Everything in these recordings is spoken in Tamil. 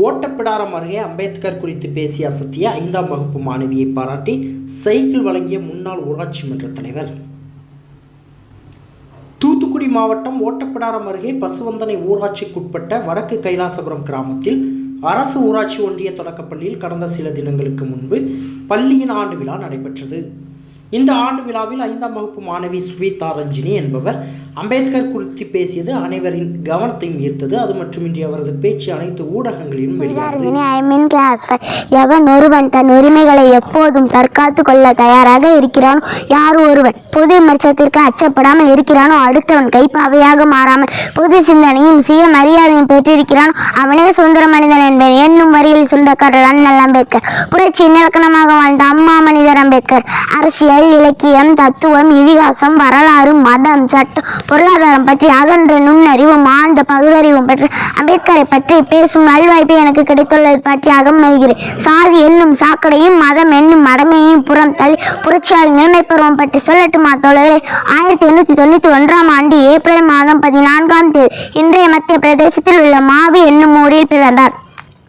ஓட்டப்பிடாரம் அருகே அம்பேத்கர் குறித்து பேசிய அசத்திய ஐந்தாம் வகுப்பு மாணவியை பாராட்டி சைக்கிள் வழங்கிய முன்னாள் ஊராட்சி மன்ற தலைவர். தூத்துக்குடி மாவட்டம் ஓட்டப்பிடாரம் அருகே பசுவந்தனை ஊராட்சிக்குட்பட்ட வடக்கு கைலாசபுரம் கிராமத்தில் அரசு ஊராட்சி ஒன்றிய தொடக்கப்பள்ளியில் கடந்த சில தினங்களுக்கு முன்பு பள்ளியின் ஆண்டு விழா நடைபெற்றது. இந்த ஆண்டு விழாவில் ஐந்தாம் வகுப்பு மாணவி சுவேதா ரஞ்சினி என்பவர் அம்பேத்கர் குறித்து பேசியது அனைவரின் கவனத்தையும் ஈர்த்தது. அது மட்டுமின்றி அவரது பேச்சு அனைத்து ஊடகங்களிலும் எவன் ஒருவன் தன் உரிமைகளை எப்போதும் தற்காத்து கொள்ள தயாராக இருக்கிறானோ யார் ஒருவன் பொது விமர்சனத்திற்கு அச்சப்படாமல் இருக்கிறானோ அடுத்தவன் கைப்பாவையாக மாறாமல் பொது சிந்தனையும் சுய மரியாதையும் பெற்றிருக்கிறானோ அவனே சுதந்திர மனிதன் என்பேன் என்னும் வரியில் சொந்தக்காரர் அண்ணல் அம்பேத்கர். புரட்சி இலக்கணமாக வாழ்ந்த அம்மா மனிதர் அம்பேத்கர். அரசியல் இலக்கியம் தத்துவம் இதிகாசம் வரலாறு மதம் சட்டம் பொருளாதாரம் பற்றி அகன்ற நுண்ணறிவும் ஆழ்ந்த பகுதறிவும் பற்றி அம்பேத்கரை பற்றி பேசும் நல்வாய்ப்பு எனக்கு கிடைத்துள்ளது பற்றி அகமகிகிறேன் சாதி என்னும் சாக்கடையும் மதம் என்னும் மடமையையும் புறம் தள்ளி புரட்சியாளர் நிலைமை பருவம் பற்றி சொல்லட்டுமா தோழர்களே? ஆயிரத்தி எண்ணூற்றி தொண்ணூற்றி ஒன்றாம் ஆண்டு ஏப்ரல் மாதம் பதினான்காம் தேதி இன்றைய மத்திய பிரதேசத்தில் உள்ள மாவி என்னும் ஊரில் பிறந்தார்.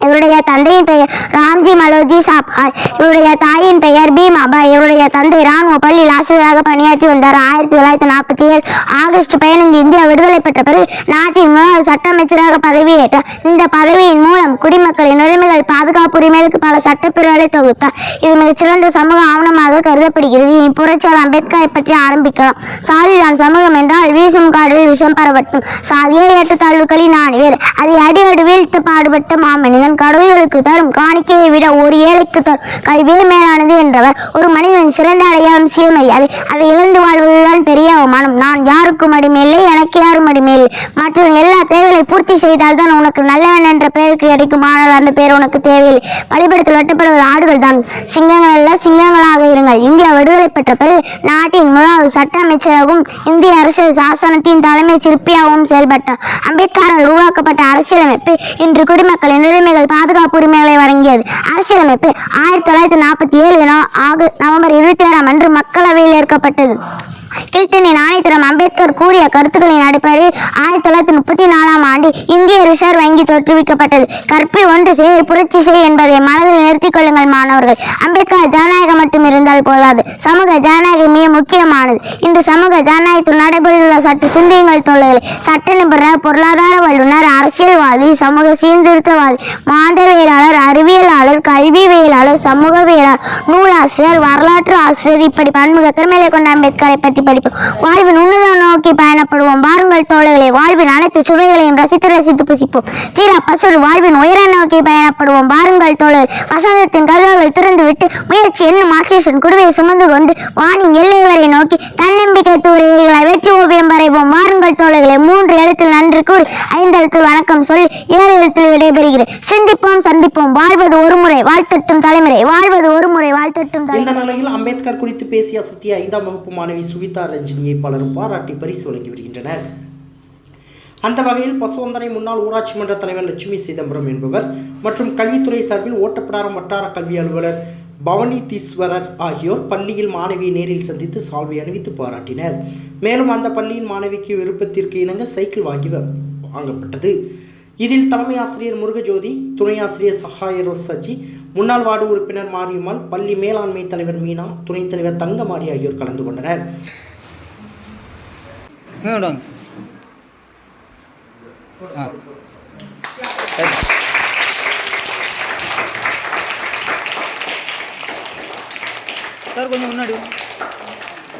இவருடைய தந்தையின் பெயர் ராம்ஜி மலோஜி சாப்கார் இவருடைய தாயின் பெயர் பீமாபா இவருடைய தந்தை ராணுவ பள்ளியில் ஆசிரியராக பணியாற்றி வந்தார். ஆயிரத்தி தொள்ளாயிரத்தி நாற்பத்தி ஏழு ஆகஸ்ட் பதினைந்து இந்தியா விடுதலை பெற்ற பிறகு நாட்டின் முதல் சட்ட அமைச்சராக பதவியேற்றார். இந்த பதவியின் மூலம் குடிமக்களின் உரிமைகள் பாதுகாப்பு உரிமைகளுக்கு பல சட்டப்பிரிவுகளை தொகுத்தார். இது மிகச்சிறந்த சமூக ஆவணமாக கருதப்படுகிறது. இனி புரட்சியாளர் அம்பேத்கரை பற்றி ஆரம்பிக்கலாம். சாதிதான் சமூகம் என்றால் வீசும் காடலில் விஷம் பரவட்டும். சாதியை ஏற்ற ஏற்றத்தாழ்வுகளின் ஆணிவேர். அதை அடி வீழ்த்து பாடுபட்ட மாமனிதன் கடவுள்களுக்கு தரும் காணிக்கையை விட ஒரு ஏழைக்கு தரும். கல்வியே மேலானது என்றவர். ஒரு மனிதன் சிறந்த அடையாளம் சுயமரியாதை அதை இழந்து வாழ்வதுதான் பெரிய அவமானம். நான் யாருக்கும் அடிமையில்லை எனக்கு யாரும் அடிமையில்லை. மற்ற எல்லா தேவைகளை பூர்த்தி செய்தால்தான் உனக்கு நல்லவன் என்ற பெயருக்கு கிடைக்கும். ஆனால் அந்த பெயர் உனக்கு தேவையில்லை. பலிபடத்தில் வெட்டப்படுவது ஆடுகள் தான். சிங்கங்கள் அல்ல சிங்கங்களாக இருங்கள். இந்தியா விடுதலை பெற்ற பிறகு நாட்டின் முதலாவது சட்ட அமைச்சராகவும் இந்திய அரசியல் சாசனத்தின் தலைமை சிற்பியாகவும் செயல்பட்டார். அம்பேத்கரால் உருவாக்கப்பட்ட அரசியலமைப்பு இன்று குடிமக்களின் உரிமைகள் பாதுகாப்பு உரிமைகளை வழங்கியது. அரசியலமைப்பு ஆயிரத்தி தொள்ளாயிரத்தி நாற்பத்தி ஏழு ஆகு நவம்பர் இருபத்தி ஏழாம் அன்று மக்களவையில் ஏற்கப்பட்டது. கில்டனின் ஆணையத்திடம் அம்பேத்கர் கூறிய கருத்துக்களின் அடிப்படையில் ஆயிரத்தி தொள்ளாயிரத்தி முப்பத்தி நாலாம் ஆண்டு இந்திய ரிசர்வ் வங்கி தோற்றுவிக்கப்பட்டது. கற்பி ஒன்று செய்ய புரட்சி செய் என்பதை மனதில் நிறுத்திக் கொள்ளுங்கள் மாணவர்கள். அம்பேத்கர் ஜனநாயகம் மட்டும் இருந்தால் போதாது. சமூக ஜனநாயகம் மிக முக்கியமானது. இந்த சமூக ஜனநாயகத்தில் நடைபெறுள்ள சட்ட சிந்தனைகள் தொழில்களை சட்ட நிபுணர் பொருளாதார வல்லுநர் அரசியல்வாதி சமூக சீர்திருத்தவாதி மாந்தவியலாளர் அறிவியலாளர் கல்விவியலாளர் சமூகவியலாளர் நூலாசிரியர் வரலாற்று ஆசிரியர் இப்படி பன்முக திறமையை கொண்ட அம்பேத்கரை பற்றி படிப்போம் வாழ்வின் உன்னதம் நோக்கி பயணப்படுவோம். வாருங்கள் தோழர்களே வாழ்வின் அனைத்து சுவைகளையும் ரசித்து ரசித்து புசிப்போம். தீரா பசுடு வாழ்வின் உயர நோக்கி பயணப்படுவோம். வாருங்கள் தோழர் வசந்தத்தின் கதவுகள் திறந்து விட்டு முயற்சி என்னும் ஆக்சிஜன் குடுவையை சுமந்து கொண்டு வானின் எல்லை வரை நோக்கி தன்னம்பிக்கை தூரிகளை வெற்றி ஓவியம் வரைவோம். வாருங்கள் தோழர்களே மூன்று எழுத்தில் நன்றி கூறி ஐந்து எழுத்தில் வணக்கம் சொல்லி ஏழு எழுத்தில் விடைபெறுகிறேன். சிந்திப்போம் சந்திப்போம். வாழ்வது ஒரு முறை வாழ்த்தட்டும் தலைமுறை. வாழ்வது ஒரு முறை வாழ்த்தட்டும் இந்த நிலையில் அம்பேத்கர் குறித்து பேசிய அசத்திய ஐந்தாம் வகுப்பு மாணவி சுவிதா ரஞ்சினியை பலரும் பாராட்டி பரிசு வழங்கி வருகின்றனர். அந்த வகையில் பசுவந்தனை முன்னாள் ஊராட்சி மன்ற தலைவர் லட்சுமி சிதம்பரம் என்பவர் மற்றும் கல்வித்துறை சார்பில் ஓட்டப்பிடாரம் வட்டார கல்வி அலுவலர் பவனி தீஸ்வரர் ஆகியோர் பள்ளியில் மாணவியை நேரில் சந்தித்து சால்வை அணிவித்து பாராட்டினர். மேலும் அந்த பள்ளியின் மாணவிக்கு விருப்பத்திற்கு இணங்க சைக்கிள் வாங்கி வ- வாங்கப்பட்டது. இதில் தலைமை ஆசிரியர் முருகஜோதி துணை ஆசிரியர் சஹாய சஜி முன்னாள் வார்டு உறுப்பினர் மாரியம்மாள் பள்ளி மேலாண்மை தலைவர் மீனா துணைத் தலைவர் தங்கமாரி ஆகியோர் கலந்து கொண்டனர். இங்கே விடுவாங்க ஆ சார் கொஞ்சம் முன்னாடி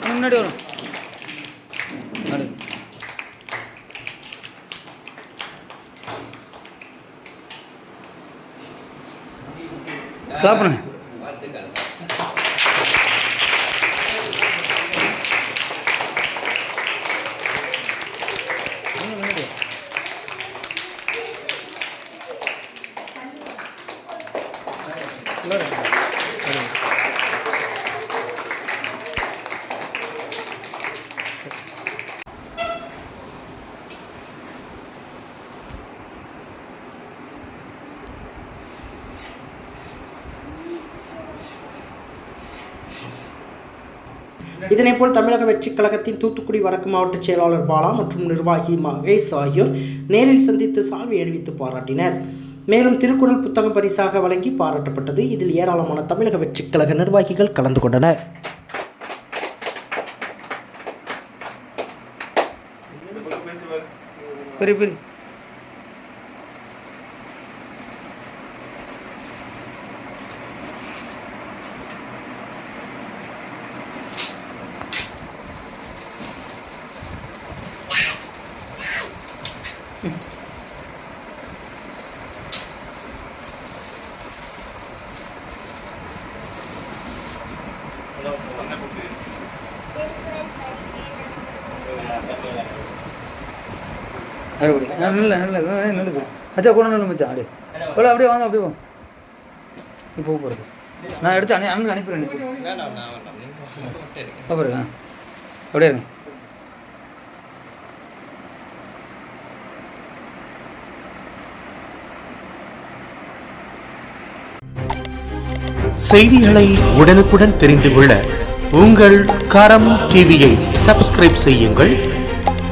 முன்னாடி வரும். முன்னாடி. கிளாப் பண்ணுங்க கொஞ்சம் முன்னாடி வா. உள்ளார. இதனைப்போல் தமிழக வெற்றிக் கழகத்தின் தூத்துக்குடி வடக்கு மாவட்ட செயலாளர் பாலா மற்றும் நிர்வாகி மகேஷ் ஆகியோர் நேரில் சந்தித்து சால்வை அணிவித்து பாராட்டினர். மேலும் திருக்குறள் புத்தகம் பரிசாக வழங்கி பாராட்டப்பட்டது. இதில் ஏராளமான தமிழக வெற்றிக் கழக நிர்வாகிகள் கலந்து கொண்டனர். பெரிய அறுபடி நல்ல நல்ல நல்லது அச்சா கூட நல்ல மச்சான் அப்படியே போல அப்படியே வாங்க அப்படியே வாங்க இப்போ போகிறது நான் எடுத்து அனு அண்ணன் அனுப்பிடுறேன் அப்புறம் அப்படியே இருங்க செய்திகளை உடனுக்குடன் தெரிந்து கொள்ள உங்கள் கரம் டிவியை சப்ஸ்கிரைப் செய்யுங்கள்.